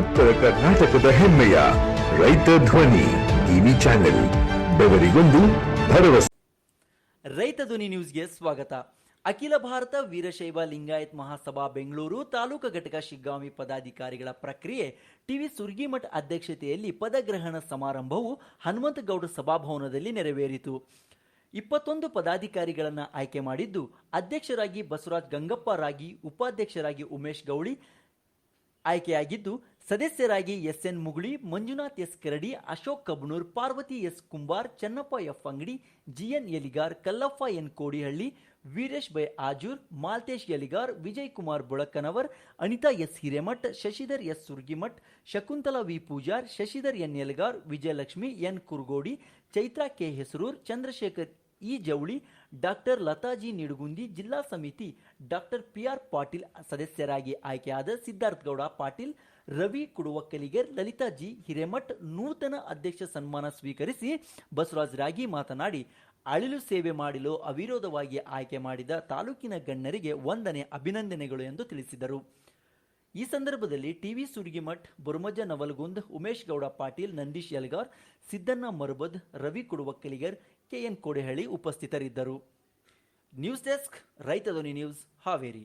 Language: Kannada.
ಉತ್ತರ ಕರ್ನಾಟಕದ ಹೆಮ್ಮೆಯ ರೈತ ಧ್ವನಿ ಟಿವಿ ಚಾನೆಲ್, ಬೆವರಿಗೊಂದು ಭರವಸೆ. ರೈತ ಧ್ವನಿ ನ್ಯೂಸ್ಗೆ ಸ್ವಾಗತ. ಅಖಿಲ ಭಾರತ ವೀರಶೈವ ಲಿಂಗಾಯತ್ ಮಹಾಸಭಾ ಬೆಂಗಳೂರು ತಾಲೂಕು ಘಟಕ ಶಿಗ್ಗಾಂವಿ ಪದಾಧಿಕಾರಿಗಳ ಪ್ರಕ್ರಿಯೆ, ಟಿವಿ ಸುರ್ಗಿಮಠ್ ಅಧ್ಯಕ್ಷತೆಯಲ್ಲಿ ಪದಗ್ರಹಣ ಸಮಾರಂಭವು ಹನುಮಂತಗೌಡ ಸಭಾಭವನದಲ್ಲಿ ನೆರವೇರಿತು. ಇಪ್ಪತ್ತೊಂದು ಪದಾಧಿಕಾರಿಗಳನ್ನು ಆಯ್ಕೆ ಮಾಡಿದ್ದು, ಅಧ್ಯಕ್ಷರಾಗಿ ಬಸವರಾಜ್ ಗಂಗಪ್ಪ ರಾಗಿ, ಉಪಾಧ್ಯಕ್ಷರಾಗಿ ಉಮೇಶ್ ಗೌಳಿ ಆಯ್ಕೆಯಾಗಿದ್ದು ಸದಸ್ಯರಾಗಿ S N Muguli, Manjunath S. Karadi, Ashok Kabnur, Parvati S. Kumbar, Channappa F. Angadi, GN Eligar, Kallappa N. Kodihalli, Veeresh Bai Ajur, Malthesh Eligar, Vijay Kumar Bulakkanavar Anita S. Hiremath, Shashidhar S. Surgimath, Shakuntala V. Pujar, Shashidhar N. Eligar, Vijayalakshmi N. Kurgodi, Chaitra K. Hesarur, Chandrashekhar E. Javali, doctor Lataji Nidugundi, ಜಿಲ್ಲಾ ಸಮಿತಿ ಡಾಕ್ಟರ್ ಪಿ. ಆರ್. ಪಾಟೀಲ್ ಸದಸ್ಯರಾಗಿ ಆಯ್ಕೆಯಾದ ಸಿದ್ಧಾರ್ಥ ಗೌಡ ಪಾಟೀಲ್ ರವಿ ಕುಡುವಕ್ಕಲಿಗರ್ ಲಲಿತಾಜಿ ಹಿರೇಮಠ್ ನೂತನ ಅಧ್ಯಕ್ಷ ಸನ್ಮಾನ ಸ್ವೀಕರಿಸಿ ಬಸವರಾಜ್ ರಾಗಿ ಮಾತನಾಡಿ, ಅಳಿಲು ಸೇವೆ ಮಾಡಲು ಅವಿರೋಧವಾಗಿ ಆಯ್ಕೆ ಮಾಡಿದ ತಾಲೂಕಿನ ಗಣ್ಯರಿಗೆ ವಂದನೆ, ಅಭಿನಂದನೆಗಳು ಎಂದು ತಿಳಿಸಿದರು. ಈ ಸಂದರ್ಭದಲ್ಲಿ ಟಿವಿ ಸುರ್ಗಿಮಠ್ ಬುರ್ಮಜ ನವಲ್ಗುಂದ್, ಉಮೇಶ್ ಗೌಡ ಪಾಟೀಲ್, ನಂದೀಶ್ ಯಲ್ಗಾರ್, ಸಿದ್ದಣ್ಣ ಮರುಬದ್, ರವಿ ಕುಡುವಕ್ಕಲಿಗರ್ ಕೆಎನ್ ಕೋಡೆಹಳ್ಳಿ ಉಪಸ್ಥಿತರಿದ್ದರು. ನ್ಯೂಸ್ ಡೆಸ್ಕ್ ರೈತ ಧ್ವನಿ ನ್ಯೂಸ್ ಹಾವೇರಿ.